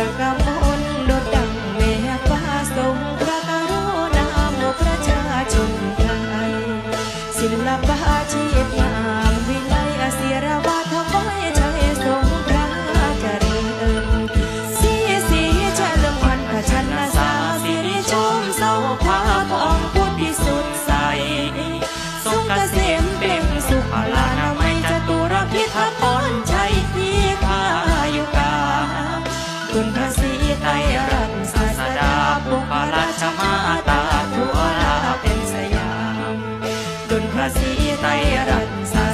ระกำมลโดดดังแม่ฟ้าทรงพระกรุณาหมู่ประชาชนไทยศิลปะชีพงามวิไลอศิรวาทไว้ใจทรงพระกริญสีสีเฉลิมขวัญพระชนนาสาสิริชมเสาภาของพุทธิสุดใสสุขเกษมเป็นสุขลานามัยจตุรพิทักษ์ คุณพระศรีไตรรัตน์ศาสดาบุคราชมาตาทัวลาเป็นสยามดุลพระศรีไตรรัตน์ศาส